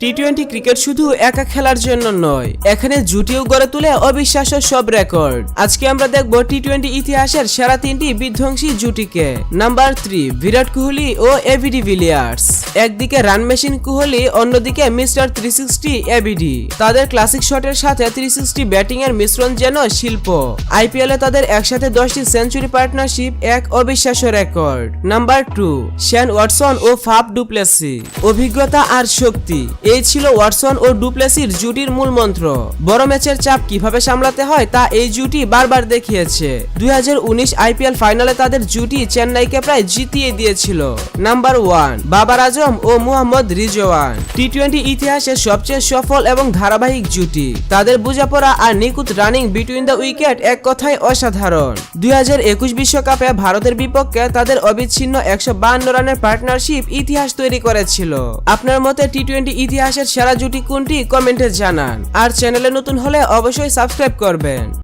T twenty cricket শুধু একা খেলার জন্য নয়, এখানে জুটিও গড়ে তুলে অবিশ্বাস্য সব রেকর্ড আজকে আমরা দেখব টি টোয়েন্টি ইতিহাসের সেরা তিনটি বিধ্বংসী জুটিকে। নাম্বার থ্রি বিরাট কোহলি ও এভিডি ভিলিয়ার্স একদিকে রান মেশিন কোহলি, অন্যদিকে মিস্টার থ্রি সিক্সটি এবিডি তাদের ক্লাসিক শটের সাথে থ্রি সিক্সটি ব্যাটিং এর মিশ্রণ যেন শিল্প। আইপিএল এ তাদের একসাথে দশটি সেঞ্চুরি পার্টনারশিপ এক অবিশ্বাস্য record number two Shane Watson ও ফাফ ডুপ্লেসি অভিজ্ঞতা আর শক্তি, এই ছিল ওয়াটসন ও ডুপ্লেসির জুটির মূল মন্ত্র। বড় ম্যাচের চাপ কীভাবে সামলাতে হয় তা এই জুটি বারবার দেখিয়েছে। দুই হাজার উনিশ আইপিএল ফাইনালে তাদের জুটি চেন্নাইকে প্রায় জিতিয়ে দিয়েছিল। নাম্বার ওয়ান বাবার আজম ও মোহাম্মদ রিজওয়ান। টি টোয়েন্টি ইতিহাসের সবচেয়ে সফল এবং ধারাবাহিক জুটি। তাদের বোঝাপড়া আর নিখুঁত রানিং বিটুইন দ্য উইকেট এক কথায় অসাধারণ। দুই বিশ্বকাপে ভারতের বিপক্ষে তাদের অবিচ্ছিন্ন একশো রানের পার্টনারশিপ ইতিহাস তৈরি করেছিল। আপনার মতে টি টোয়েন্টি ইতিহাসের সেরা জুটি কোনটি? কমেন্টে জানান। আর চ্যানেলে নতুন হলে অবশ্যই সাবস্ক্রাইব করবেন।